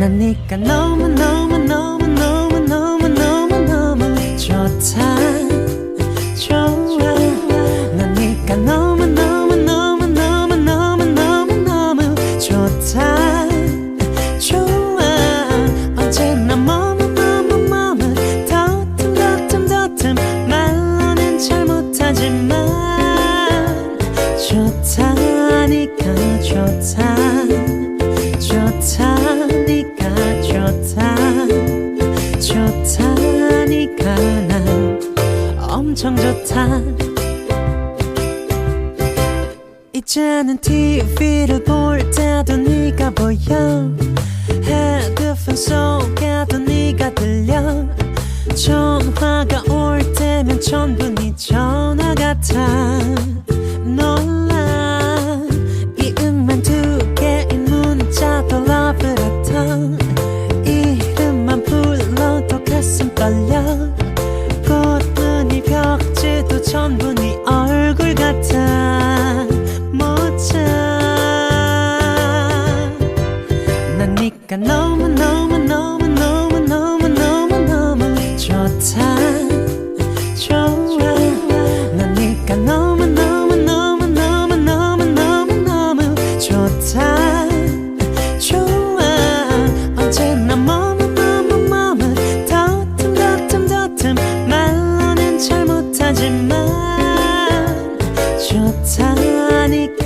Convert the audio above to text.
난 네가 너무 너무 너무 너무 너무 너무 너무 좋다 좋아 난 네가 너무 너무 너무 너무 너무 너무 너무 좋다 좋아 언제나 머무 머무 머무 더듬 더듬 더듬 말로는 잘 못하지만 좋다니까 좋다 엄청 좋다. 이제는 TV를 볼 때도 네가 보여. 헤드폰 속에도 네가 들려. 전화가 올 때면 전부 네 전화 같아. 전부 네 얼굴 같아. 못참 난 네가 너무너무너무너무너무너무너무 좋다. 산이